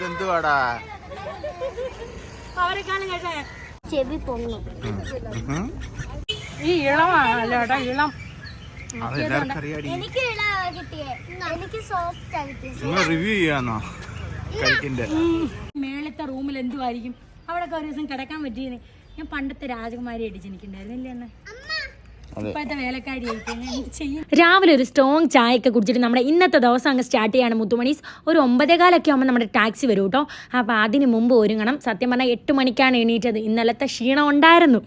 ഇതെന്തുവാടാ? ചെവി പൊങ്ങും. ഈ ഇളമാണല്ലോടാ ഇളം. എനിക്ക് ഇളാ കിട്ടിയേ. എനിക്ക് സോഫ്റ്റ് റിവ്യൂ ചെയ്യാന്നോ? കഴിക്കണ്ടേ മേളത്തെ റൂമിൽ എന്തുമായിരിക്കും അവിടെ ഒരു ദിവസം കിടക്കാൻ പറ്റിയെന്ന് ഞാൻ പണ്ടത്തെ രാജകുമാരി അടിച്ചെനിക്കുണ്ടായിരുന്നില്ലേ എന്ന് അന്ന് അതെ ഇപ്പോഴത്തെ വേലക്കാരി ചെയ്യും രാവിലെ ഒരു സ്ട്രോങ് ചായ ഒക്കെ കുടിച്ചിട്ട് നമ്മുടെ ഇന്നത്തെ ദിവസം അങ്ങ് സ്റ്റാർട്ട് ചെയ്യാണ് മുത്തുമണീസ് ഒരു ഒമ്പതേകാലൊക്കെ ആകുമ്പോൾ നമ്മുടെ ടാക്സി വരും കേട്ടോ. അപ്പോൾ അതിന് മുമ്പ് ഒരുങ്ങണം. സത്യം പറഞ്ഞാൽ എട്ട് മണിക്കാണ് എണീറ്റത്. ഇന്നലത്തെ ക്ഷീണം ഉണ്ടായിരുന്നു.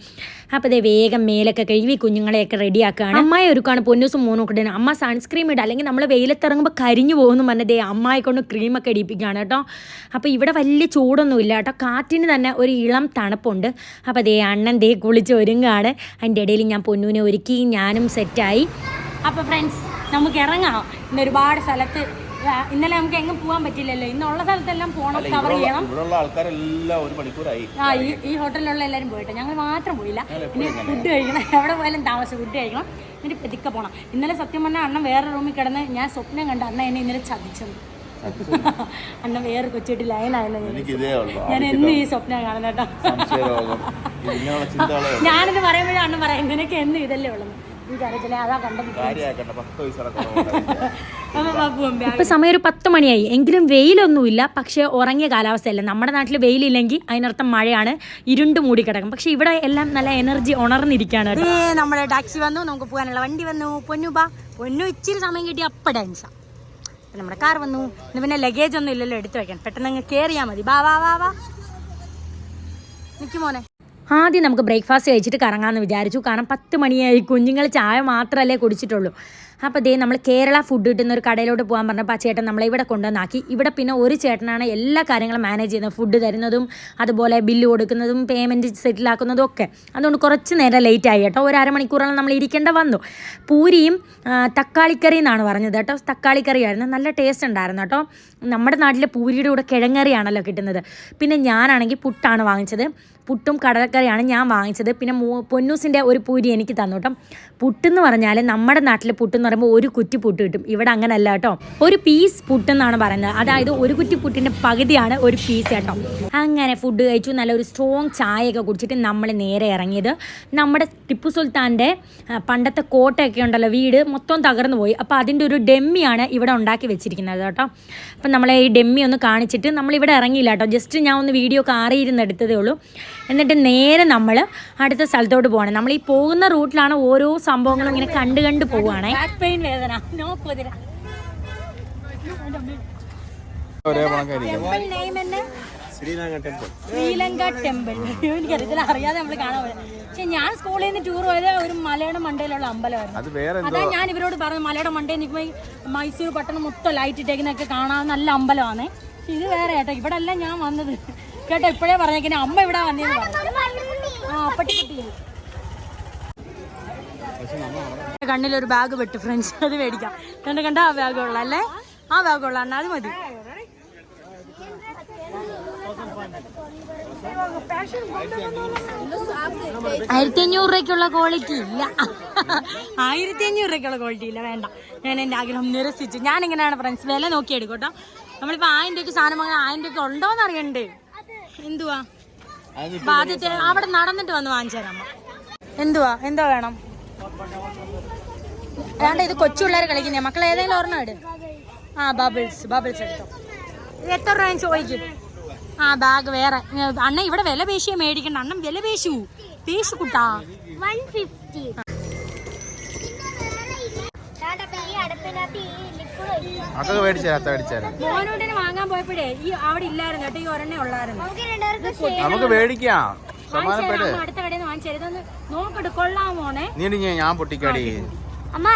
അപ്പോൾ ഇതേ വേഗം മേലൊക്കെ കഴുകി കുഞ്ഞുങ്ങളെയൊക്കെ റെഡിയാക്കുകയാണ് അമ്മായി ഒരുക്കാണ് പൊന്നൂസും മൂന്നും കൂടെ അമ്മ സൺസ്ക്രീം ഇടുക അല്ലെങ്കിൽ നമ്മൾ വെയിലത്തിറങ്ങുമ്പോൾ കരിഞ്ഞു പോകുന്നു പറഞ്ഞതേ അമ്മായി കൊണ്ട് ക്രീമൊക്കെ ഇടിപ്പിക്കുകയാണ് കേട്ടോ. അപ്പോൾ ഇവിടെ വലിയ ചൂടൊന്നും ഇല്ല കേട്ടോ. കാറ്റിന് തന്നെ ഒരു ഇളം തണുപ്പുണ്ട്. അപ്പോൾ ദേ അണ്ണൻ ദേ കുളിച്ച് ഒരുങ്ങുകയാണ്. അതിന്റെ ഇടയിൽ ഞാൻ പൊന്നൂനെ ഒരുക്കി ഞാനും സെറ്റായി. അപ്പോൾ ഫ്രണ്ട്സ് നമുക്ക് ഇറങ്ങാം. ഇന്ന് ഒരുപാട് സ്ഥലത്ത് ഇന്നലെ നമുക്ക് എങ്ങും പോകാൻ പറ്റില്ലല്ലോ. ഇന്നുള്ള സ്ഥലത്തെല്ലാം പോകണം കവർ ചെയ്യണം. ഇവിടെയുള്ള ആൾക്കാരെല്ലാം ഒരു മണിക്കൂറായി. ആ ഈ ഈ ഹോട്ടലിലുള്ള എല്ലാവരും പോയിട്ട് ഞങ്ങൾ മാത്രം പോയില്ല. ഇനി ഫുഡ് കഴിക്കണം. എവിടെ പോയാലും താമസം ഫുഡ് കഴിക്കണം. എന്നിട്ട് പെതുക്കെ പോകണം ഇന്നലെ സത്യം പറഞ്ഞാൽ അണ്ണൻ വേറെ റൂമിൽ കിടന്ന് ഞാൻ സ്വപ്നം കണ്ട അണ്ണ എന്നെ ഇന്നലെ ചതിച്ചത് അണ്ണൻ വേറെ കൊച്ചിട്ട് ലൈനായിരുന്നു ഞാൻ എന്നും ഈ സ്വപ്നം കാണുന്ന ഞാനിത് പറയുമ്പോഴേ അണ്ണൻ പറയാം നിനക്ക് എന്നും ഇതല്ലേ ഉള്ളത്. ഇപ്പൊ സമയം ഒരു പത്ത് മണിയായി. എങ്കിലും വെയിലൊന്നുമില്ല പക്ഷേ ഉറങ്ങിയ കാലാവസ്ഥയല്ല. നമ്മുടെ നാട്ടിൽ വെയിലില്ലെങ്കിൽ അതിനർത്ഥം മഴയാണ്. ഇരുണ്ട് മൂടി കിടക്കും പക്ഷെ ഇവിടെ എല്ലാം നല്ല എനർജി ഉണർന്നിരിക്കുകയാണ് നമ്മുടെ ടാക്സി വന്നു നമുക്ക് പോകാനുള്ള വണ്ടി വന്നു. പൊന്നു ബാ പൊന്നു ഇച്ചിരി സമയം കിട്ടി അപ്പ ഡാൻസാ നമ്മുടെ കാർ വന്നു. ഇന്ന് പിന്നെ ലഗേജ് ഒന്നും ഇല്ലല്ലോ എടുത്തു വെക്കാൻ പെട്ടെന്ന് അങ്ങ് കയറിയാൽ മതി. ബാ വാ വാ വാ നിൽക്കും മോനെ. ആദ്യം നമുക്ക് ബ്രേക്ക്ഫാസ്റ്റ് കഴിച്ചിട്ട് കറങ്ങാമെന്ന് വിചാരിച്ചു. കാരണം പത്ത് മണിയായി. കുഞ്ഞുങ്ങൾ ചായ മാത്രമല്ലേ കുടിച്ചിട്ടുള്ളൂ. അപ്പോൾ ദേ നമ്മൾ കേരള ഫുഡ് കിട്ടുന്ന ഒരു കടയിലോട്ട് പോകാൻ പറഞ്ഞപ്പോൾ ആ ചേട്ടൻ നമ്മളെ ഇവിടെ കൊണ്ടുവന്നാക്കി. ഇവിടെ പിന്നെ ഒരു ചേട്ടനാണ് എല്ലാ കാര്യങ്ങളും മാനേജ് ചെയ്യുന്നത്. ഫുഡ് തരുന്നതും അതുപോലെ ബില്ല് കൊടുക്കുന്നതും പേയ്മെന്റ് സെറ്റിലാക്കുന്നതും ഒക്കെ. അതുകൊണ്ട് കുറച്ച് നേരം ലേറ്റ് ആയി കേട്ടോ. ഒരു അരമണിക്കൂറോളം നമ്മൾ ഇരിക്കേണ്ട വന്നു. പൂരിയും തക്കാളിക്കറി എന്നാണ് പറഞ്ഞത് കേട്ടോ. തക്കാളിക്കറിയായിരുന്നു. നല്ല ടേസ്റ്റ് ഉണ്ടായിരുന്നു കേട്ടോ. നമ്മുടെ നാട്ടിലെ പൂരിയുടെ കൂടെ കിഴങ്ങറിയാണല്ലോ കിട്ടുന്നത്. പിന്നെ ഞാനാണെങ്കിൽ പുട്ടാണ് വാങ്ങിച്ചത്. പുട്ടും കടലക്കറിയാണ് ഞാൻ വാങ്ങിച്ചത്. പിന്നെ പൊന്നൂസിന്റെ ഒരു പൂരി എനിക്ക് തന്നു കേട്ടോ. പുട്ടെന്ന് പറഞ്ഞാൽ നമ്മുടെ നാട്ടിൽ പുട്ടെന്ന് പറയുമ്പോൾ ഒരു കുറ്റി പുട്ട് കിട്ടും. ഇവിടെ അങ്ങനല്ല കേട്ടോ. ഒരു പീസ് പുട്ടെന്നാണ് പറയുന്നത്. അതായത് ഒരു കുറ്റി പുട്ടിന്റെ പകുതിയാണ് ഒരു പീസ് കേട്ടോ. അങ്ങനെ ഫുഡ് കഴിച്ചു. നല്ലൊരു സ്ട്രോങ് ചായയൊക്കെ കുടിച്ചിട്ട് നമ്മൾ നേരെ ഇറങ്ങിയത്. നമ്മുടെ ടിപ്പു സുൽത്താന്റെ പണ്ടത്തെ കോട്ടയൊക്കെ ഉണ്ടല്ലോ വീട് മൊത്തം തകർന്നു പോയി. അപ്പോൾ അതിന്റെ ഒരു ഡെമ്മിയാണ് ഇവിടെ ഉണ്ടാക്കി വെച്ചിരിക്കുന്നത് കേട്ടോ. അപ്പം നമ്മളെ ഈ ഡെമ്മി ഒന്ന് കാണിച്ചിട്ട് നമ്മളിവിടെ ഇറങ്ങിയില്ല കേട്ടോ. ജസ്റ്റ് ഞാൻ ഒന്ന് വീഡിയോ കാറിയിരുന്ന് എടുത്തതേ ഉള്ളൂ. എന്നിട്ട് നേരെ നമ്മൾ അടുത്ത സ്ഥലത്തോട്ട് പോകണം. നമ്മൾ ഈ പോകുന്ന റൂട്ടിലാണ് ഓരോ സംഭവങ്ങളും ഇങ്ങനെ കണ്ട് കണ്ട് പോവുകയാണേ. ബാക്ക് പെയിൻ വേദന. നോ കുതിര. ഒരേ കണക്കായിരിക്കും ശ്രീലങ്ക ടെമ്പിൾ എനിക്കറിയത്തില്ല. അറിയാതെ നമ്മൾ കാണാൻ പോയത്. പക്ഷെ ഞാൻ സ്കൂളിൽ നിന്ന് ടൂർ പോയത് ഒരു മലയുടെ മണ്ടയിലുള്ള അമ്പലമായിരുന്നു. അത് വേറെ അതാ ഞാൻ ഇവരോട് പറഞ്ഞു മലയുടെ മണ്ടയിൽ നിൽക്കുമ്പോൾ മൈസൂർ പട്ടണം മൊത്തം ലൈറ്റ് ഇട്ടേക്കുന്നൊക്കെ കാണാൻ നല്ല അമ്പലമാണ് പക്ഷെ ഇത് വേറെ കേട്ടോ ഇവിടെ അല്ല ഞാൻ വന്നത്. കേട്ടോ ഇപ്പോഴേ പറഞ്ഞേക്കിനെ അമ്മ ഇവിടെ വന്നേന്ന് പറഞ്ഞു. ആ പട്ടിക്കുട്ടി കണ്ണിലൊരു ബാഗ് പെട്ടു ഫ്രണ്ട്സ് അത് മേടിക്കാം. കണ്ട കണ്ട ആ ബാഗ് ഉള്ള അല്ലേ? ആ ബാഗ് ഉള്ള അത് മതി. ആയിരത്തി അഞ്ഞൂറ് രൂപയ്ക്കുള്ള ക്വാളിറ്റി ഇല്ല. ആയിരത്തി അഞ്ഞൂറ് രൂപയ്ക്കുള്ള ക്വാളിറ്റി ഇല്ല വേണ്ട. ഞാൻ എന്റെ ആഗ്രഹം നിരസിച്ചു. ഞാൻ ഇങ്ങനെയാണ് ഫ്രണ്ട്സ് വില നോക്കി എടുക്കും കേട്ടോ. നമ്മളിപ്പോൾ ആയിരം രൂപയ്ക്ക് സാധനം വാങ്ങാൻ ആയിരം രൂപയ്ക്ക് ഉണ്ടോന്ന് അറിയണ്ടേ. എന്തുവാ? ആദ്യത്തെ അവിടെ നടന്നിട്ട് വന്ന് വാങ്ങിച്ചു തരാം എന്തുവാ? എന്താ വേണം? അതാണ്ട് ഇത് കൊച്ചു പിള്ളേർ കളിക്കുന്ന മക്കൾ ഏതെങ്കിലും ഓർമ്മ ഇട്. ആ ബബിൾസ് ബബിൾസ് എടുത്തോ. ഇത് എത്ര രൂപ ചോദിക്കും. ആ ബാഗ് വേറെ. അണ്ണ ഇവിടെ വില പേശിയാ മേടിക്കണ്ട. അണ്ണൻ വില പേശു. പേശു കുട്ടാ. വൺ ഫിഫ്റ്റി ഈ അടുപ്പിനകത്ത് ഈ ലിക്വിഡ് അതൊക്കെ മേടിച്ചാൽ മേടിച്ചാൽ മോനോട്ടിന് വാങ്ങാൻ പോയപ്പോഴേ ഈ അവിടെ ഇല്ലായിരുന്നു കേട്ടോ ഈ ഒരെണ്ണേ ഉള്ളായിരുന്നു. നമുക്ക് മേടിക്കാം. സമാനപ്പെട് അമ്മ അടുത്ത കടയിൽ നിന്ന് വാങ്ങിച്ചത് ഇതൊന്ന് നോക്കിട്ട് കൊള്ളാം മോനെ. നീ ഇനി ഞാൻ പൊട്ടിക്കാടി. അമ്മ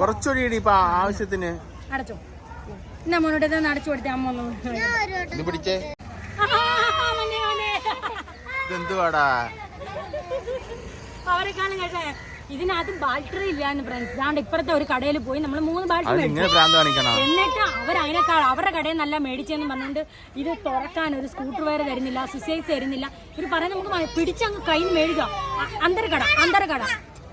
കുറച്ചുകൂടി ഇടി ഇപ്പൊ ആവശ്യത്തിന്. അടച്ചോ. എന്നാ മോനോട്ട് ഇതൊന്ന് അടച്ചു കൊടുത്തേ അമ്മ ഒന്ന് ഞാൻ പിടിച്ചേ? ആ, മോനെ, മോനെ. ഇതെന്തുവാടാ? അവരെക്കാളും കേട്ടെ ഇതിനകത്ത് ബാറ്ററി ഇല്ലാന്ന് ഫ്രണ്ട്സ് ഇതാണ്ട് ഇപ്പുറത്തെ ഒരു കടയിൽ പോയി നമ്മൾ മൂന്ന് ബാറ്ററി എന്നിട്ട് അവർ അതിനേക്കാൾ അവരുടെ കടയിൽ നല്ല മേടിച്ചെന്ന് പറഞ്ഞുകൊണ്ട് ഇത് തുറക്കാൻ ഒരു സ്കൂട്ടർ വയർ തരുന്നില്ല സുസൈസ് തരുന്നില്ല. ഇവർ പറയാൻ നമുക്ക് പിടിച്ചങ്ങ് കൈ നിന്ന് മേടിക്കാം അന്തരക്കട അന്തരക്കട.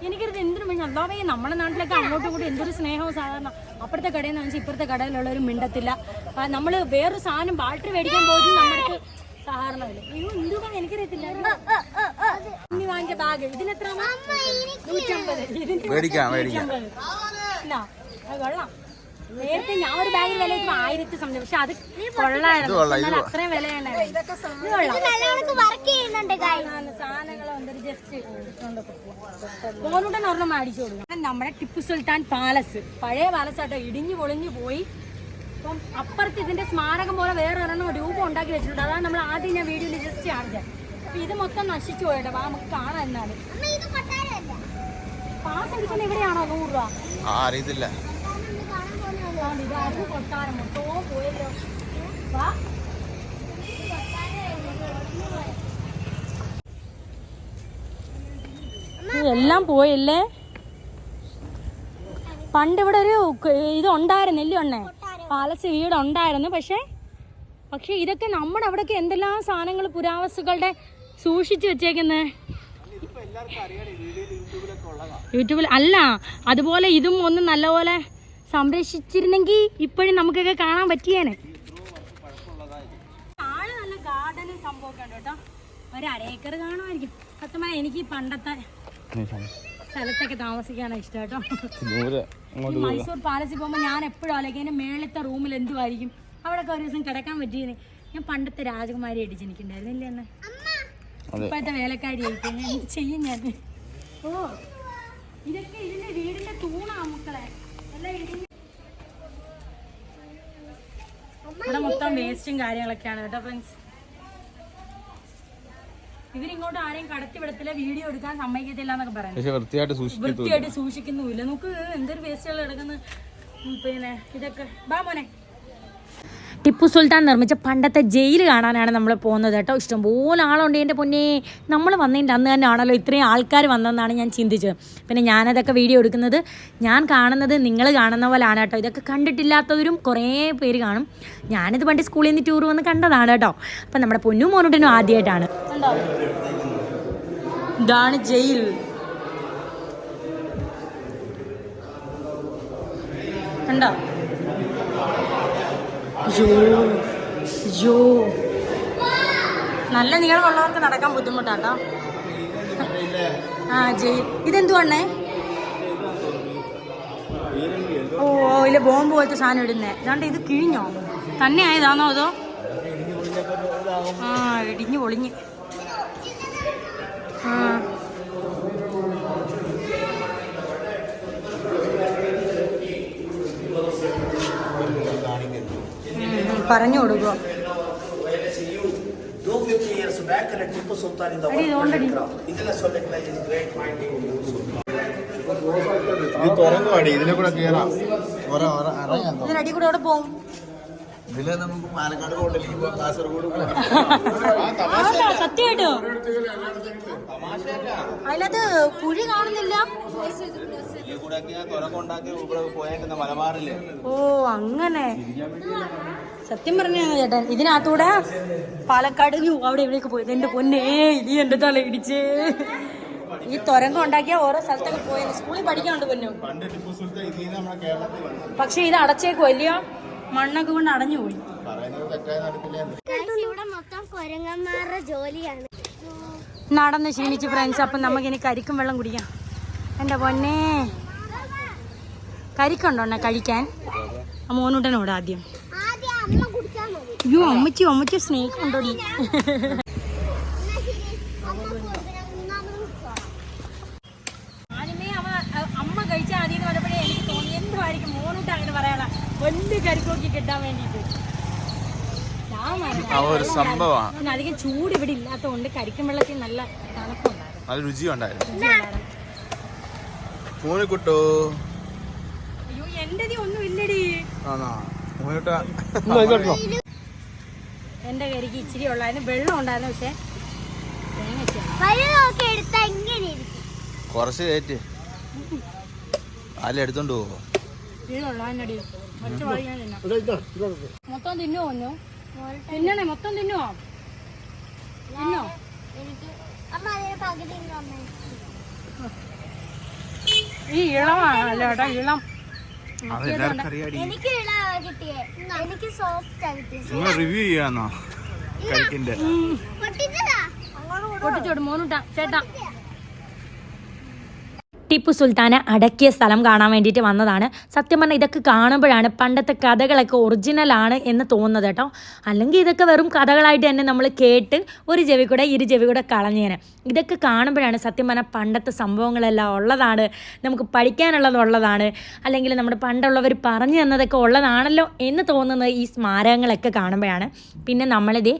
എനിക്കത് എന്തിനു വേണ്ടി അല്ലാവേ നമ്മുടെ നാട്ടിലൊക്കെ അങ്ങോട്ടും കൂടി എന്തൊരു സ്നേഹവും സാധാരണ. അപ്പുറത്തെ കടയിൽ നിന്ന് വെച്ചാൽ ഇപ്പുറത്തെ കടയിലുള്ളവരും മിണ്ടത്തില്ല. നമ്മൾ വേറൊരു സാധനം ബാറ്ററി മേടിക്കാൻ പോയിട്ട് നമ്മുടെ സാധാരണ വില അയ്യോ എന്തുവാ? എനിക്കറിയത്തില്ല. ഇനി വാങ്ങിച്ച ബാഗ്. ഇതിനെത്ര നൂറ്റമ്പത്. അത് കൊള്ളാം. നേരത്തെ ഞാൻ ഒരു ബാഗിൽ വില വെച്ചപ്പോ ആയിരത്തി സംതിങ്. പക്ഷെ അത് കൊള്ളായിരുന്നു. എന്നാൽ അത്രയും ജസ്റ്റ് മോനൂട്ടൻ ഒരെണ്ണം മേടിച്ചു കൊടുക്കും. നമ്മുടെ ടിപ്പു സുൽത്താൻ പാലസ്. പഴയ പാലസ് ആട്ടോ ഇടിഞ്ഞു പൊളിഞ്ഞു പോയി. അപ്പം അപ്പുറത്ത് ഇതിന്റെ സ്മാരകം പോലെ വേറെ ഒരെണ്ണം രൂപം ഉണ്ടാക്കി വെച്ചിട്ടുണ്ട്. അതാണ് നമ്മൾ ആദ്യം ഞാൻ വീഡിയോയിൽ ജസ്റ്റ് കാണിച്ചത് അപ്പൊ ഇത് മൊത്തം നശിച്ചു പോയിട്ട് വാ നമുക്ക് കാണാം എന്നാണ്. അമ്മ ഇത് കൊട്ടാരമല്ല. പാസ് എടുക്കുന്ന എവിടെയാണോ? നൂറ് രൂപ. അറിയത്തില്ല. കൊട്ടാരം പോയല്ലോ. വാ. എല്ലാം പോയല്ലേ? പണ്ട് ഇവിടെ ഒരു ഇത് ഉണ്ടായിരുന്നില്ല ഒണ്ണേ പാലസ് വീട് ഉണ്ടായിരുന്നു പക്ഷേ പക്ഷെ ഇതൊക്കെ നമ്മുടെ അവിടെയൊക്കെ എന്തെല്ലാം സാധനങ്ങൾ പുരാവസ്തുക്കളുടെ സൂക്ഷിച്ചു വെച്ചേക്കുന്നത് യൂട്യൂബിൽ അല്ല അതുപോലെ ഇതും ഒന്ന് നല്ലപോലെ സംരക്ഷിച്ചിരുന്നെങ്കിൽ ഇപ്പോഴും നമുക്കൊക്കെ കാണാൻ പറ്റിയേനെ. ആൾ നല്ല ഗാർഡനും സംഭവമൊക്കെ ഉണ്ട് കേട്ടോ. ഒരു അരേക്കർ കാണുമായിരിക്കും. സത്യമായ എനിക്ക് പണ്ടത്തെ സ്ഥലത്തൊക്കെ താമസിക്കാനാണ് ഇഷ്ടം കേട്ടോ. ഈ മൈസൂർ പാലസിൽ പോകുമ്പോൾ ഞാൻ എപ്പോഴും ആലോചിക്കും എന്റെ മേളത്തെ റൂമിൽ എന്തുമായിരിക്കും അവിടെയൊക്കെ ഒരു ദിവസം കിടക്കാൻ പറ്റിയെന്ന്. ഞാൻ പണ്ടത്തെ രാജകുമാരി ആയിട്ട് ജനിക്കണ്ടായിരുന്നില്ലേ എന്നെ ഇപ്പോഴത്തെ വേലക്കാരി ഞാൻ എന്ത് ചെയ്യും ഞാൻ? ഓ ഇതൊക്കെ ഇതിന്റെ വീടിന്റെ തൂണാ മക്കളെ. ഇവിടെ മൊത്തം വേസ്റ്റും കാര്യങ്ങളൊക്കെയാണ് കേട്ടോ ഫ്രണ്ട്സ് ഇവരിങ്ങോട്ട് ആരെയും കടത്തി വിടത്തില്ല വീഡിയോ എടുക്കാൻ സമ്മതിക്കത്തില്ല എന്നൊക്കെ പക്ഷെ വൃത്തിയായിട്ട് വൃത്തിയായിട്ട് സൂക്ഷിക്കുന്നുമില്ല. നമുക്ക് എന്തൊരു വേസ്റ്റുകൾ കിടക്കുന്ന? പിന്നെ ഇതൊക്കെ. ബാ മോനെ. ടിപ്പു സുൽത്താൻ നിർമ്മിച്ച പണ്ടത്തെ ജയിൽ കാണാനാണ് നമ്മൾ പോകുന്നത് കേട്ടോ. ഇഷ്ടംപോലെ ആളുണ്ട് എന്റെ പൊന്നേ. നമ്മൾ വന്നതിന്റെ അന്ന് തന്നെ ആണല്ലോ ഇത്രയും ആൾക്കാർ വന്നതെന്നാണ് ഞാൻ ചിന്തിച്ചത്. പിന്നെ ഞാനതൊക്കെ വീഡിയോ എടുക്കുന്നത് ഞാൻ കാണുന്നത് നിങ്ങൾ കാണുന്ന പോലെയാണ് കേട്ടോ. ഇതൊക്കെ കണ്ടിട്ടില്ലാത്തവരും കുറേ പേര് കാണും. ഞാനിത് പണ്ട് സ്കൂളിൽ നിന്ന് ടൂർ വന്ന് കണ്ടതാണ് കേട്ടോ. അപ്പം നമ്മുടെ പൊന്നും മോനുട്ടനും ആദ്യമായിട്ടാണ് ഇതാണ് ജയിൽ. കണ്ടോ? നല്ല നീളമുള്ളവർക്ക് നടക്കാൻ ബുദ്ധിമുട്ടാട്ടോ. ആ ജയിൽ ഇതെന്തുവാണേ ഓ ഓ, ഇല്ല ബോംബ് പോലത്തെ സാധനം ഇടുന്നേ. ഇതാണ്ട് ഇത് കിഴിഞ്ഞോ? തന്നെ ആയതാണോ അതോ? ആ ഇടിഞ്ഞു പൊളിഞ്ഞ്. ആ. ഇറങ്ങാൻ കൊടുക്കുക. ഇതിനടി കൂടെ അവിടെ പോകും? ഇതിലെ നമുക്ക് പാലക്കാട് കാസർഗോഡ് സത്യമായിട്ടോ. അതിനകത്ത് കുഴി കാണുന്നില്ല. ഓ അങ്ങനെ. സത്യം പറഞ്ഞാണ് ചേട്ടൻ. ഇതിനകത്തൂടെ പാലക്കാട് അവിടെ ഇവിടേക്ക് പോയത് എന്റെ പൊന്നേ. ഇനി എന്റെ തല ഇടിച്ച്. ഈ തുരങ്കം ഉണ്ടാക്കിയ ഓരോ സ്ഥലത്തൊക്കെ പോയത് സ്കൂളിൽ പഠിക്കാണ്ട് പൊന്നു. പക്ഷെ ഇത് അടച്ചേക്ക് വലിയ മണ്ണൊക്കെ കൊണ്ട് അടഞ്ഞു പോയി. പറയുന്നത് തെറ്റായി നടക്കില്ല Guys, ഇവിടെ മൊത്തം കൊരങ്ങന്മാരുടെ ജോലിയാണ്. നടന്ന് ക്ഷീണിച്ച് ഫ്രണ്ട്സ് അപ്പം നമുക്ക് ഇനി കരിക്കും വെള്ളം കുടിക്കാം. എന്റെ പൊന്നേ. കരിക്കുണ്ടോ എന്നെ കഴിക്കാൻ? ആ മോനൂട്ടനോട് ആദ്യം. അയ്യോ അമ്മച്ചി അമ്മച്ചി ഉണ്ടോടി ഒരു സംഭവമാണ്. പിന്നെ അധികം ചൂട് ഇവിടെ ഇല്ലാത്തതുകൊണ്ട് കരിക്കും വെള്ളത്തിൽ നല്ല തണുപ്പുണ്ടായിരുന്നു. നല്ല രുചിയുണ്ടായിരുന്നു. പൂണിക്കുട്ടോ അയ്യോ എന്റെ ഒന്നും ഇല്ലടി. ആണോ? എന്റെ കരിക്ക് ഇച്ചിരി ഉള്ളായിരുന്നു വെള്ളം ഉണ്ടായിരുന്നു പക്ഷേ കുറച്ച് കയറ്റ്. പോവോ? മൊത്തം തിന്നുവോ ഒന്നു തിന്നണേ മൊത്തം തിന്നുവോ? തിന്നോ? എനിക്ക് അമ്മ അതിന് പകുതി അമ്മ. ഈ ഇളമാണല്ലോ ഇളം. എനിക്ക് ഇള കിട്ടിയേ. എനിക്ക് സോഫ്റ്റ് കിട്ടിയത് റിവ്യൂ ചെയ്യാന്നോ? കഴിക്കണ്ടേ പൊട്ടിച്ചോട്. മോനുട്ടാ ചേട്ടാ. ടിപ്പു സുൽത്താനെ അടക്കിയ സ്ഥലം കാണാൻ വേണ്ടിയിട്ട് വന്നതാണ്. സത്യം പറഞ്ഞാൽ ഇതൊക്കെ കാണുമ്പോഴാണ് പണ്ടത്തെ കഥകളൊക്കെ ഒറിജിനലാണ് എന്ന് തോന്നുന്നത് കേട്ടോ. അല്ലെങ്കിൽ ഇതൊക്കെ വെറും കഥകളായിട്ട് തന്നെ നമ്മൾ കേട്ട് ഒരു ചെവി കൂടെ ഇരു ചെവി കൂടെ കളഞ്ഞേനെ ഇതൊക്കെ കാണുമ്പോഴാണ് സത്യം പറഞ്ഞാൽ പണ്ടത്തെ സംഭവങ്ങളെല്ലാം ഉള്ളതാണ്. നമുക്ക് പഠിക്കാനുള്ളതുള്ളതാണ് അല്ലെങ്കിൽ നമ്മുടെ പണ്ടുള്ളവർ പറഞ്ഞു തന്നതൊക്കെ ഉള്ളതാണല്ലോ എന്ന് തോന്നുന്നത് ഈ സ്മാരകങ്ങളൊക്കെ കാണുമ്പോഴാണ്. പിന്നെ നമ്മളിതേ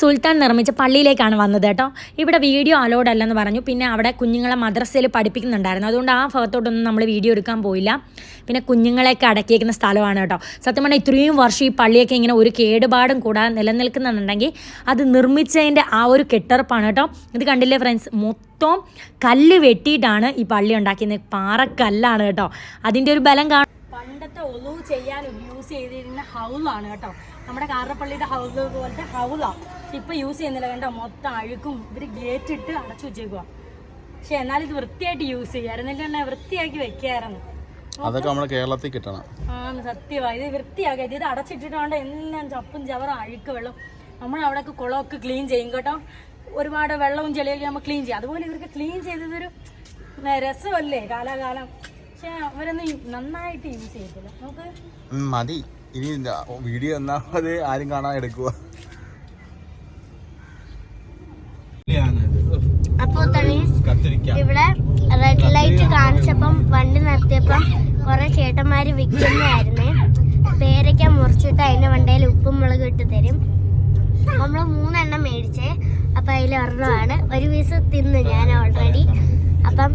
സുൽത്താൻ നിർമ്മിച്ച പള്ളിയിലേക്കാണ് വന്നത് കേട്ടോ. ഇവിടെ വീഡിയോ അലോഡ് അല്ലെന്ന് പറഞ്ഞു. പിന്നെ അവിടെ കുഞ്ഞുങ്ങളെ മദ്രസയിൽ പഠിപ്പിക്കുന്നുണ്ടായിരുന്നു. അതുകൊണ്ട് ആ ഭാഗത്തോട്ടൊന്നും നമ്മൾ വീഡിയോ എടുക്കാൻ പോയില്ല. പിന്നെ കുഞ്ഞുങ്ങളെയൊക്കെ അടക്കിയേക്കുന്ന സ്ഥലമാണ് കേട്ടോ. സത്യം പറഞ്ഞാൽ ഇത്രയും വർഷം ഈ പള്ളിയൊക്കെ ഇങ്ങനെ ഒരു കേടുപാടും കൂടാതെ നിലനിൽക്കുന്നുണ്ടെങ്കിൽ അത് നിർമ്മിച്ചതിന്റെ ആ ഒരു കെട്ടറപ്പാണ് കേട്ടോ. ഇത് കണ്ടില്ലേ ഫ്രണ്ട്സ് മൊത്തം കല്ല് വെട്ടിയിട്ടാണ് ഈ പള്ളി ഉണ്ടാക്കിയത്. പാറക്കല്ലാണ് കേട്ടോ. അതിന്റെ ഒരു ബലം കാണും പണ്ടത്തെ ഒലു ചെയ്യാൻ യൂസ് ചെയ്തിരുന്ന ഹൗലാണ് കേട്ടോ. നമ്മുടെ കാറപ്പള്ളിയുടെ ഹൗസ് പോലത്തെ ഹൗലാണ് ഇപ്പൊ യൂസ് ചെയ്യുന്നില്ല. കണ്ടോ? മൊത്തം അഴുക്കും. ഇവർ ഗേറ്റ് ഇട്ട് അടച്ചു വെച്ചേക്കുക പക്ഷെ എന്നാലും ഇത് വൃത്തിയായിട്ട് യൂസ് ചെയ്യാറുന്നില്ല വൃത്തിയാക്കി വെക്കായിരുന്നു. അതൊക്കെ നമ്മുടെ കേരളത്തിൽ കിട്ടണം. ആ സത്യമാണ് ഇത് വൃത്തിയാക്കി. ഇത് അടച്ചിട്ടിട്ടുണ്ട് എല്ലാം ചപ്പും ചവറും അഴുക്ക് വെള്ളം. നമ്മൾ അവിടെയൊക്കെ കുളമൊക്കെ ക്ലീൻ ചെയ്യും കേട്ടോ. ഒരുപാട് വെള്ളവും ചെളിയൊക്കെ നമ്മൾ ക്ലീൻ ചെയ്യും. അതുപോലെ ഇവർക്ക് ക്ലീൻ ചെയ്തതൊരു രസമല്ലേ കാലാകാലം. പക്ഷെ അവരൊന്നും നന്നായിട്ട് യൂസ് ചെയ്തില്ല നമുക്ക് മതി. ഇനി വീഡിയോ ഒന്നാമത് ആരും കാണാൻ എടുക്കുക അപ്പോ ഇവിടെ റെഡ് ലൈറ്റ് കാണിച്ചപ്പം വണ്ടി നിർത്തിയപ്പം കുറെ ചേട്ടന്മാര് വിൽക്കുന്നതായിരുന്നേ. പേരയ്ക്ക മുറിച്ചിട്ട് അതിന്റെ വണ്ടയിൽ ഉപ്പും മുളകും ഇട്ട് തരും. നമ്മൾ മൂന്നെണ്ണം മേടിച്ചേ. അപ്പൊ അതിൽ ഒരെണ്ണമാണ്. ഒരു പീസ് തിന്നു ഞാൻ ഓൾറെഡി അപ്പം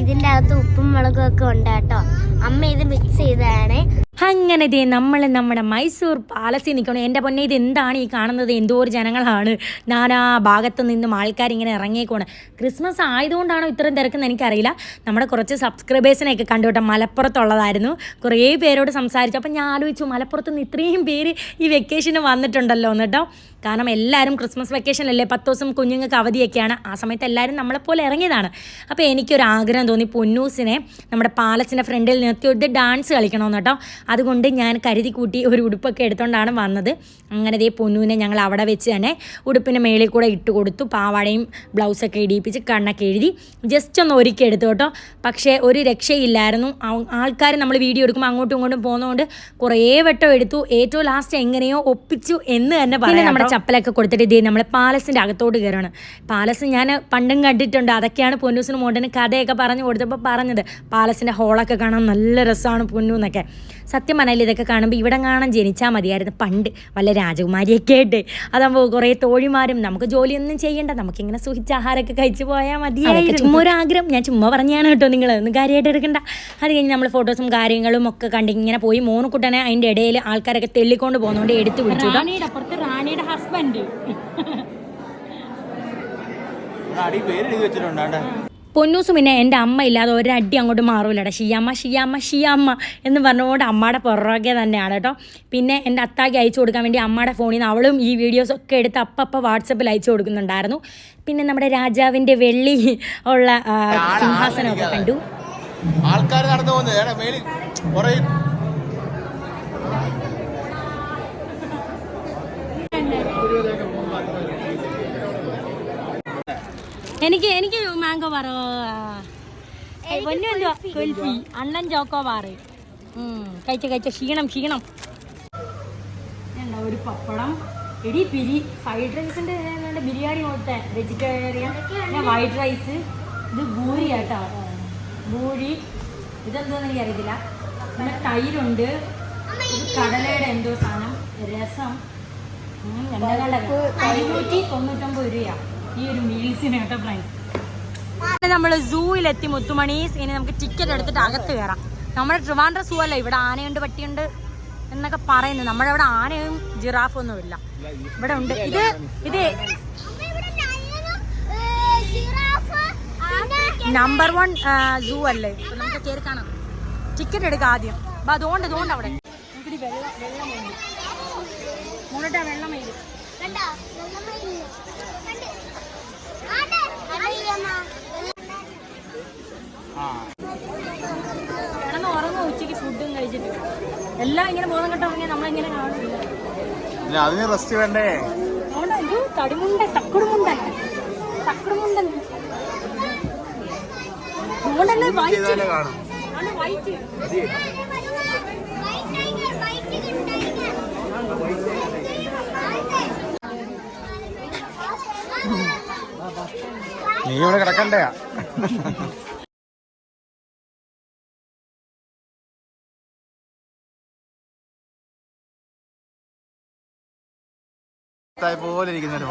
ഇതിന്റെ അകത്ത് ഉപ്പും മുളകും ഒക്കെ ഉണ്ട് കേട്ടോ. അമ്മ ഇത് മിക്സ് ചെയ്തതാണ്. അങ്ങനെ ദേ നമ്മൾ നമ്മുടെ മൈസൂർ പാലസിൽ നിൽക്കണം എന്റെ പൊന്നെ ഇത് എന്താണ് ഈ കാണുന്നത്? എന്തോ ഒരു ജനങ്ങളാണ്. നാനാ ഭാഗത്തു നിന്നും ആൾക്കാർ ഇങ്ങനെ ഇറങ്ങിയേക്കോണ് ക്രിസ്മസ് ആയതുകൊണ്ടാണോ ഇത്രയും തിരക്കെന്ന് എനിക്കറിയില്ല. നമ്മുടെ കുറച്ച് സബ്സ്ക്രൈബേഴ്സിനെയൊക്കെ കണ്ടു കേട്ടോ. മലപ്പുറത്തുള്ളതായിരുന്നു. കുറേ പേരോട് സംസാരിച്ചു. അപ്പം ഞാൻ ആലോചിച്ചു മലപ്പുറത്ത് നിന്ന് ഇത്രയും പേര് ഈ വെക്കേഷന് വന്നിട്ടുണ്ടല്ലോ എന്ന് കേട്ടോ. കാരണം എല്ലാവരും ക്രിസ്മസ് വെക്കേഷനല്ലേ പത്ത് ദിവസം കുഞ്ഞുങ്ങൾക്ക് അവധിയൊക്കെയാണ്. ആ സമയത്ത് എല്ലാവരും നമ്മളെപ്പോലെ ഇറങ്ങിയതാണ്. അപ്പോൾ എനിക്കൊരു ആഗ്രഹം തോന്നി പൊന്നൂസിനെ നമ്മുടെ പാലസിന്റെ ഫ്രണ്ടിൽ നിർത്തി ഒരു ഡാൻസ് കളിക്കണമെന്ന് കേട്ടോ. അതുകൊണ്ട് ഞാൻ കരുതി കൂട്ടി ഒരു ഉടുപ്പൊക്കെ എടുത്തുകൊണ്ടാണ് വന്നത്. അങ്ങനെ ദേ പൊന്നൂനെ ഞങ്ങൾ അവിടെ വെച്ച് തന്നെ ഉടുപ്പിന്റെ മേളിൽ കൂടെ ഇട്ട് കൊടുത്തു. പാവാടയും ബ്ലൗസൊക്കെ ഇടിയിപ്പിച്ച് കണ്ണൊക്കെ എഴുതി. ജസ്റ്റ് ഒന്ന് ഒരുക്കി എടുത്തു കേട്ടോ. പക്ഷേ ഒരു രക്ഷയില്ലായിരുന്നു. ആൾക്കാർ നമ്മൾ വീഡിയോ എടുക്കുമ്പോൾ അങ്ങോട്ടും ഇങ്ങോട്ടും പോകുന്നതുകൊണ്ട് കുറേ വട്ടം എടുത്തു. ഏറ്റവും ലാസ്റ്റ് എങ്ങനെയോ ഒപ്പിച്ചു എന്ന് തന്നെ പറഞ്ഞു നമ്മുടെ ചപ്പലൊക്കെ കൊടുത്തിട്ട് ഇതേ നമ്മൾ പാലസിന്റെ അകത്തോട്ട് കയറാണ്. പാലസ് ഞാൻ പണ്ടും കണ്ടിട്ടുണ്ട്. അതൊക്കെയാണ് പൊന്നൂസിന് മോണ്ടന് കഥയൊക്കെ പറഞ്ഞു കൊടുത്തപ്പോൾ പറഞ്ഞത്. പാലസിന്റെ ഹോളൊക്കെ കാണാൻ നല്ല രസമാണ് പൊന്നു എന്നൊക്കെ സത്യം പറഞ്ഞാൽ ഇതൊക്കെ കാണുമ്പോൾ ഇവിടെ കാണാൻ ജനിച്ചാൽ മതിയായിരുന്നു. പണ്ട് വല്ല രാജകുമാരിയൊക്കെ ആയിട്ട് അതാകുമ്പോൾ കുറേ തോഴിമാരും നമുക്ക് ജോലിയൊന്നും ചെയ്യണ്ട നമുക്കിങ്ങനെ സുഹിച്ച ആഹാരമൊക്കെ കഴിച്ചു പോയാൽ മതിയായിരുന്നു. ചുമ്മാ ഒരു ആഗ്രഹം. ഞാൻ ചുമ്മാ പറഞ്ഞാണ് കേട്ടോ നിങ്ങൾ ഒന്നും കാര്യമായിട്ട് എടുക്കണ്ട. അത് കഴിഞ്ഞ് നമ്മൾ ഫോട്ടോസും കാര്യങ്ങളും ഒക്കെ കണ്ട് ഇങ്ങനെ പോയി. മൂന്ന് കുട്ടനെ അതിന്റെ ഇടയിൽ ആൾക്കാരൊക്കെ തെള്ളിക്കൊണ്ട് പോകുന്നതുകൊണ്ട് എടുത്തു പിടിച്ചു റാണിയുടെ അപ്പുറത്ത് റാണിയുടെ ഹസ്ബൻഡ് അടി പേര് എഴുതി വെച്ചിട്ടുണ്ട് പൊന്നൂസ് പിന്നെ എന്റെ അമ്മ ഇല്ലാതെ ഒരടി അങ്ങോട്ട് മാറൂലടാ. ഷിയാമ്മ ഷിയാമ്മ ഷിയാമ്മ എന്ന് പറഞ്ഞുകൊണ്ട് അമ്മയുടെ പുറകെ തന്നെയാണ് കേട്ടോ. പിന്നെ എന്റെ അത്താക്കി അയച്ചു കൊടുക്കാൻ വേണ്ടി അമ്മയുടെ ഫോണിൽ നിന്ന് അവളും ഈ വീഡിയോസ് ഒക്കെ എടുത്ത് അപ്പപ്പം വാട്സപ്പിൽ അയച്ചു കൊടുക്കുന്നുണ്ടായിരുന്നു. പിന്നെ നമ്മുടെ രാജാവിന്റെ വെള്ളി ഉള്ള സിംഹാസനമൊക്കെ കണ്ടു. ആൾക്കാർ നടന്നു പോകുന്നത് എനിക്ക് എനിക്ക് മാംഗോ പറ. പൊന്നു കുൽഫി. അണ്ണൻ ചോക്കോ പാറ്. കഴിച്ച കഴിച്ച. ക്ഷീണം ക്ഷീണം. ഒരു പപ്പടം? ഇടി പിരി. ഫ്രൈഡ് റൈസിന്റെ ബിരിയാണി പോലത്തെ വെജിറ്റേറിയൻ പിന്നെ വൈറ്റ് റൈസ് ഇത് ഭൂരി കേട്ടോ ഭൂരി ഇതെന്തോന്ന് എനിക്ക് അറിയത്തില്ല പിന്നെ തൈരുണ്ട്. ഇത് കടലയുടെ എന്തോ സാധനം. രസം. കണ്ടത് അഞ്ഞൂറ്റി തൊണ്ണൂറ്റൊമ്പത് രൂപയാ. ഈ ഒരു മീൽസിന് കേട്ടോ ഫ്രണ്ട്സ് നമ്മൾ സൂവിലെത്തി മുത്തുമണീസ് ഇനി നമുക്ക് ടിക്കറ്റ് എടുത്തിട്ട് അകത്ത് കയറാം നമ്മുടെ ട്രിവാൻഡ്ര സൂ അല്ല? ഇവിടെ ആനയുണ്ട് പട്ടിയുണ്ട് എന്നൊക്കെ പറയുന്നു നമ്മുടെ ഇവിടെ ആനയും ജിറാഫും ഒന്നും ഇല്ല. ഇവിടെ ഉണ്ട്. ഇത് ഇത് നമ്പർ വൺ സൂ അല്ലേ? ഇപ്പൊ നമുക്ക് കയറി കാണാം. ടിക്കറ്റ് എടുക്കാം ആദ്യം. അപ്പൊ അതുകൊണ്ട് അതുകൊണ്ട് അവിടെ. വെള്ളം കിടന്ന് ഉറങ്ങും ഉച്ചയ്ക്ക് ഫുഡും കഴിച്ചിട്ട്. എല്ലാം ഇങ്ങനെ ബോധം കെട്ട ഉറങ്ങിയാൽ നമ്മളിങ്ങനെ കാണില്ല അതിന് റെസ്റ്റ് വേണ്ടേ? അതുകൊണ്ട് തടിമുണ്ട തക്കുടുമുണ്ട. തക്കുടുമുണ്ട അതുകൊണ്ടല്ലേ വൈറ്റ്. ആണ് വൈറ്റ്. നീ ഇവിടെ കിടക്കണ്ടയാ പോലെ ഇരിക്കുന്ന ഒരു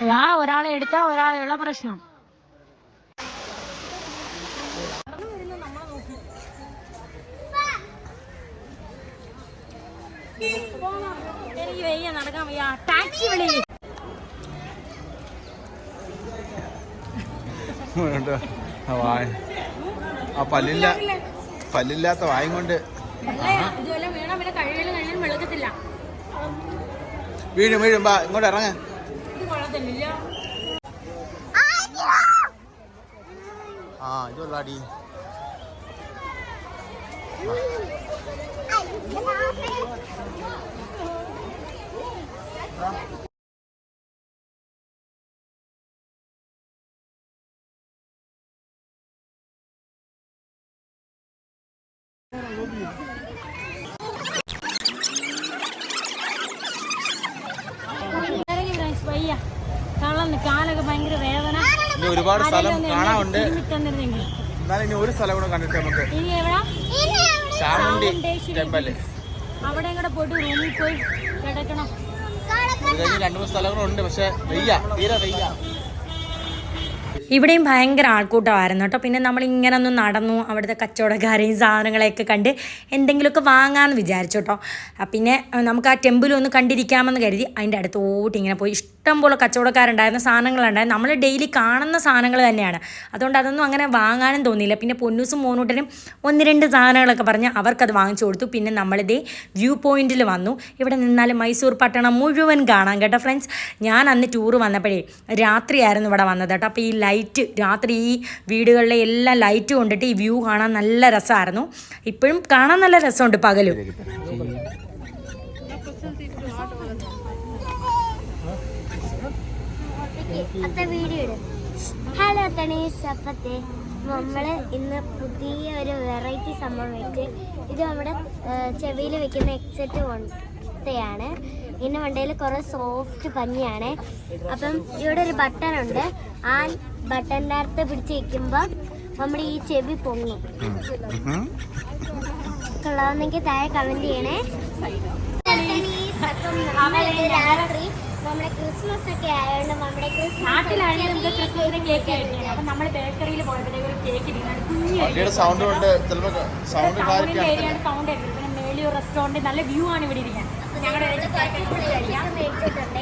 ആ ഒരാളെ എടുത്താ ഒരാളെയുള്ള പ്രശ്നം. എനിക്ക് വയ്യ നടക്കാൻ വയ്യ ടാക്സി വിളി. ആ പല്ലില്ല പല്ലില്ലാത്ത വായും കൊണ്ട്. വീഴും വീഴും. ബാ ഇങ്ങോട്ട് ഇറങ്ങ. ഇത് കൊള്ളത്തില്ല ആ ഇനി ഒരുപാട് സ്ഥലം കാണാനുണ്ട്. എന്നാലും ഇനി ഒരു സ്ഥലം കൂടെ കണ്ടിട്ട് നമുക്ക് ചാമുണ്ടി ടെമ്പൽ അവിടെ കൂടെ പോയിട്ട് റൂമിൽ പോയി കിടക്കണം. ഇത് കഴിഞ്ഞ് രണ്ടു മൂന്ന് സ്ഥലങ്ങളുണ്ട് പക്ഷെ വെയ്യ തീരെ വെയ്യ. ഇവിടെയും ഭയങ്കര ആൾക്കൂട്ടമായിരുന്നു കേട്ടോ. പിന്നെ നമ്മൾ ഇങ്ങനെ ഒന്ന് നടന്നു അവിടുത്തെ കച്ചവടക്കാരെയും സാധനങ്ങളെയൊക്കെ കണ്ട് എന്തെങ്കിലുമൊക്കെ വാങ്ങാമെന്ന് വിചാരിച്ചു കേട്ടോ. പിന്നെ നമുക്ക് ആ ടെമ്പിൾ ഒന്ന് കണ്ടിരിക്കാമെന്ന് കരുതി അതിന്റെ അടുത്തോട്ട് ഇങ്ങനെ പോയി ഇഷ്ടം പോലെ കച്ചവടക്കാരുണ്ടായിരുന്ന സാധനങ്ങളുണ്ടായിരുന്നു. നമ്മൾ ഡെയിലി കാണുന്ന സാധനങ്ങൾ തന്നെയാണ്. അതുകൊണ്ട് അതൊന്നും അങ്ങനെ വാങ്ങാനും തോന്നിയില്ല. പിന്നെ പൊന്നൂസും മോനൂട്ടനും ഒന്ന് രണ്ട് സാധനങ്ങളൊക്കെ പറഞ്ഞ് അവർക്കത് വാങ്ങിച്ചു കൊടുത്തു. പിന്നെ നമ്മളിതേ വ്യൂ പോയിന്റിൽ വന്നു. ഇവിടെ നിന്നാൽ മൈസൂർ പട്ടണം മുഴുവൻ കാണാം കേട്ടോ ഫ്രണ്ട്സ് ഞാൻ അന്ന് ടൂറ് വന്നപ്പോഴേ രാത്രിയായിരുന്നു ഇവിടെ വന്നത് കേട്ടോ. അപ്പോൾ ഈ ലൈറ്റ് രാത്രി ഈ വീടുകളിലെ എല്ലാ ലൈറ്റ് കൊണ്ടിട്ട് ഈ വ്യൂ കാണാൻ നല്ല രസമായിരുന്നു. ഇപ്പോഴും കാണാൻ നല്ല രസമുണ്ട് പകലും അത്ത വീഡിയോ ഇടും ഹലോ തണീസ് അപ്പത്തെ നമ്മൾ ഇന്ന് പുതിയ ഒരു വെറൈറ്റി സംഭവം വെച്ച് ഇത് നമ്മുടെ ചെവിയിൽ വെക്കുന്ന എക്സെറ്റ് കൊണ്ടയാണ് ഇതിന്റെ വണ്ടയിൽ കുറേ സോഫ്റ്റ് പഞ്ഞിയാണ്. അപ്പം ഇവിടെ ഒരു ബട്ടൺ ഉണ്ട്. ആ ബട്ടന്റെ അടുത്ത് പിടിച്ച് വയ്ക്കുമ്പോൾ നമ്മുടെ ഈ ചെവി പൊങ്ങും. കൊള്ളാവുന്നെങ്കിൽ താഴെ കമന്റ് ചെയ്യണേ. രാത്രി നമ്മുടെ ക്രിസ്മസ് ഒക്കെ ആയതുകൊണ്ട് നമ്മുടെ ക്രിസ്മസ് നാട്ടിലാണെങ്കിൽ നമുക്ക് ക്രിസ്മസിന് കേക്ക് കിട്ടിയത് അപ്പം നമ്മൾ ബേക്കറിയിൽ പോയപ്പോഴത്തേക്ക് ഒരു കേക്ക് ഇരിക്കുന്നത് കുഞ്ഞു വണ്ടിയുടെ സൗണ്ട് കൊണ്ട് സൗണ്ട് നല്ല വ്യൂ ആണ് ഇവിടെ ഇരിക്കാൻ. ഞങ്ങളുടെ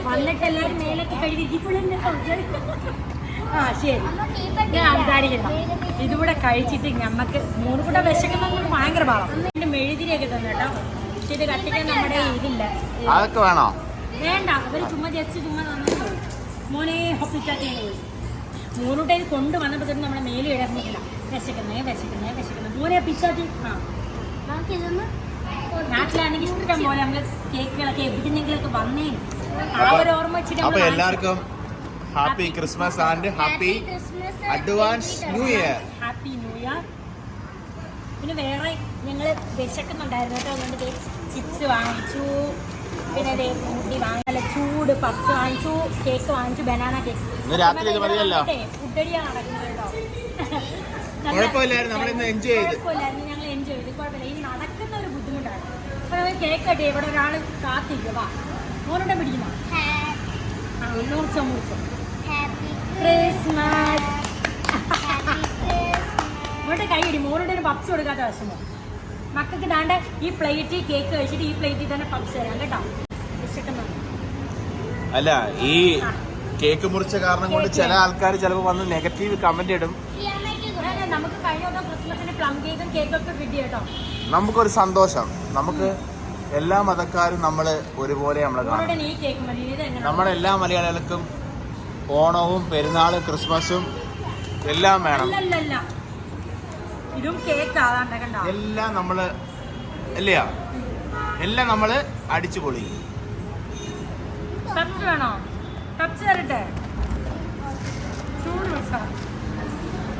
വന്നിട്ട് എല്ലാവരും മേലൊക്കെ കഴുകി ഇപ്പോഴെന്നെ സംസാരിക്കും ആ ശരി. ഞാൻ സംസാരിക്കുന്നു ഇതുകൂടെ കഴിച്ചിട്ട് ഞമ്മക്ക് മൂന്ന് കൂടെ വിശക്കുന്ന ഭയങ്കര പാളം പിന്നെ മെഴുതിരിയൊക്കെ തന്നെ കേട്ടോ. പക്ഷെ ഇത് കത്തിക്കാൻ നമ്മുടെ ഇതില്ല. അതൊക്കെ വേണോ? വേണ്ട അവർ ചുമ്മാ ജസ്റ്റ് ചുമ്മാ തന്നു മോനെ ഹോസ്പിറ്റലിൽ പോയി. മൂന്നൂട്ടെ ഇത് കൊണ്ട് വന്നപ്പോഴത്തേക്കും നമ്മുടെ മേലെ ഇടർന്നില്ല വിശക്കുന്നേ വിശക്കുന്നേ വിശക്കുന്നേ. മോനെ പിച്ചാട്ടി. ആ. നാട്ടിലാണെങ്കിൽ ഇഷ്ടം പോലെ നമ്മൾ കേക്കുകളൊക്കെ എവിടുന്നെങ്കിലൊക്കെ വന്നേ. ആ ഒരു ഓർമ്മ വെച്ചിട്ട് എല്ലാവർക്കും happy Christmas and happy Christmas advance new year. Happy new year. പിന്നെ വേറെ ഞങ്ങൾ വിശക്കുന്നുണ്ടായിരുന്നു കേട്ടോ. അതുകൊണ്ട് ചിപ്സ് വാങ്ങിച്ചു. പിന്നെ ഫ്രൂട്ടി വാങ്ങി ചൂട് പപ്സ് വാങ്ങിച്ചു കേക്ക് വാങ്ങിച്ചു ബനാന കേക്ക് ഇന്ന് രാത്രി. ഫുഡടിയാണ് നടക്കുന്നത് കുഴപ്പമില്ലായിരുന്നു നമ്മളിന്ന് എൻജോയ് ചെയ്തു. കുഴപ്പമില്ലായിരുന്നു ഞങ്ങൾ എൻജോയ് ചെയ്തു. കുഴപ്പമില്ല ഈ നടക്കുന്ന ഒരു ബുദ്ധിമുട്ടാണ്. അപ്പൊ നമ്മൾ കേക്ക് കട്ടി ഇവിടെ ഒരാൾ കാത്തിരിക്കുക വാ മോനുടെ പിടിക്കുമോ? ആ മൂർച്ച മൂർച്ച. ക്രിസ്മസ് ഇങ്ങോട്ട് കൈ ഇടി മോനോട് ഒരു പപ്സ് കൊടുക്കാത്ത വിഷമം. മക്കൾക്ക് ദാണ്ട് ഈ പ്ലേറ്റിൽ കേക്ക് കഴിച്ചിട്ട് ഈ പ്ലേറ്റിൽ തന്നെ പപ്സ് തരാം കേട്ടോ. അല്ല ഈ കേക്ക് മുറിച്ച കാരണം കൊണ്ട് ചില ആൾക്കാർ ചിലപ്പോൾ വന്ന് നെഗറ്റീവ് കമന്റ് ഇടും. നമുക്ക് കഴിഞ്ഞ ക്രിസ്മസിന് പ്ലം കേക്കും കേക്കൊക്കെ കിട്ടി കേട്ടോ. നമുക്കൊരു സന്തോഷം. നമുക്ക് എല്ലാ മതക്കാരും നമ്മൾ ഒരുപോലെ നമ്മളെ കാണും. നമ്മുടെ എല്ലാ മലയാളികൾക്കും ഓണവും പെരുന്നാളും ക്രിസ്മസും എല്ലാം വേണം. ഇതും കേക്ക് എല്ലാം നമ്മൾ അല്ലയാ? എല്ലാം നമ്മൾ അടിച്ചു പൊളിക്കും പപ്സ് വേണോ? പപ്സ് തരട്ടെ. ചൂട് മസാല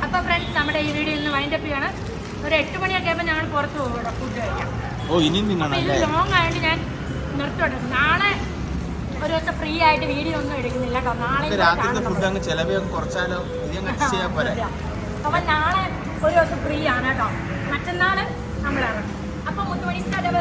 അപ്പൊ ഫ്രണ്ട്സ് നമ്മുടെ ഈ വീഡിയോ ഇന്ന് വൈൻഡ് അപ്പ് ചെയ്യണം. ഒരു എട്ട് മണിയൊക്കെ ആയപ്പോൾ ഞങ്ങൾ പുറത്ത് പോകും ഫുഡ് കഴിക്കാം ഓ ഇനി ഇത് ലോങ് ആയതുകൊണ്ട് ഞാൻ നിർത്തോട്ടെ നാളെ ഒരു ദിവസം ഫ്രീ ആയിട്ട് വീഡിയോ ഒന്നും എടുക്കുന്നില്ല കേട്ടോ. നാളെ ഫുഡ് അങ്ങ് ചിലവ് കുറച്ചാലോ? അപ്പൊ നാളെ ഒരു ദിവസം ഫ്രീ ആണ് കേട്ടോ. മറ്റന്നാൾ നമ്മൾ ഇറങ്ങും. അപ്പൊ മുത്തുമണി സ്ഥലം